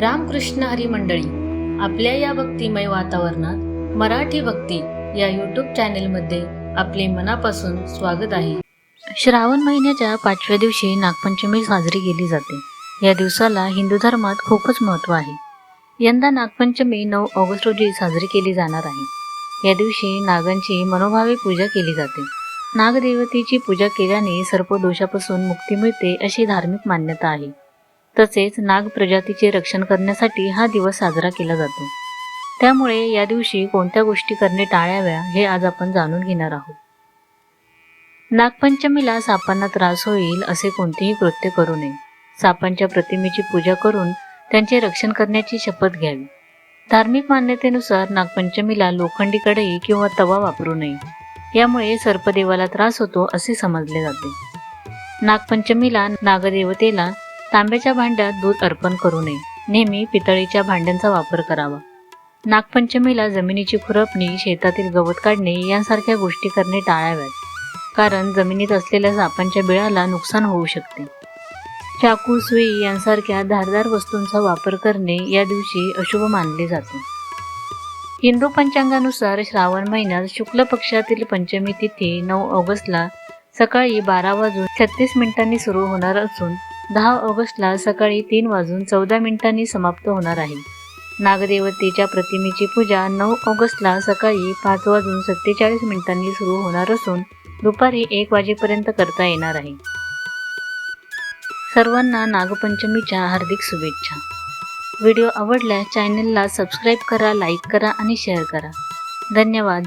रामकृष्ण हरी मंडळी आपल्या या भक्तिमय वातावरणात मराठी भक्ती या यूट्यूब चॅनेलमध्ये आपले मनापासून स्वागत आहे. श्रावण महिन्याच्या पाचव्या दिवशी नागपंचमी साजरी केली जाते. या दिवसाला हिंदू धर्मात खूपच महत्त्व आहे. यंदा नागपंचमी नऊ ऑगस्ट रोजी साजरी केली जाणार आहे. या दिवशी नागांची मनोभावे पूजा केली जाते. नागदेवतेची पूजा केल्याने सर्प दोषापासून मुक्ती मिळते अशी धार्मिक मान्यता आहे. तसेच नाग प्रजातीचे रक्षण करण्यासाठी हा दिवस साजरा केला जातो. त्यामुळे या दिवशी कोणत्या गोष्टी करणे टाळाव्या हे आज आपण जाणून घेणार आहोत. नागपंचमीला सापांना त्रास होईल असे कोणतेही कृत्य करू नये. सापांच्या प्रतिमेची पूजा करून त्यांचे रक्षण करण्याची शपथ घ्यावी. धार्मिक मान्यतेनुसार नागपंचमीला लोखंडी कढई किंवा तवा वापरू नये. यामुळे सर्पदेवाला त्रास होतो असे समजले जाते. नागपंचमीला नागदेवतेला तांब्याच्या भांड्यात दूध अर्पण करू नये. नेहमी पितळीच्या भांड्यांचा वापर करावा. नागपंचमीला जमिनीची खुरपणी शेतातील गवत काढणे यांसारख्या गोष्टी करणे टाळाव्यात. कारण जमिनीत असलेल्या सापांच्या बिळाला नुकसान होऊ शकते. चाकू सुई यांसारख्या धारदार वस्तूंचा वापर करणे या दिवशी अशुभ मानले जाते. हिंदू पंचांगानुसार श्रावण महिन्यात शुक्ल पक्षातील पंचमी तिथी नऊ ऑगस्टला सकाळी बारा वाजून छत्तीस मिनिटांनी सुरू होणार असून दहा ऑगस्टला सकाळी तीन वाजून चौदा मिनिटांनी समाप्त होणार आहे. नागदेवतेच्या प्रतिमेची पूजा नऊ ऑगस्टला सकाळी पाच वाजून सत्तेचाळीस मिनिटांनी सुरू होणार असून दुपारी एक वाजेपर्यंत करता येणार आहे. सर्वांना नागपंचमीच्या हार्दिक शुभेच्छा. व्हिडिओ आवडल्यास चॅनलला सबस्क्राईब करा लाईक करा आणि शेअर करा. धन्यवाद.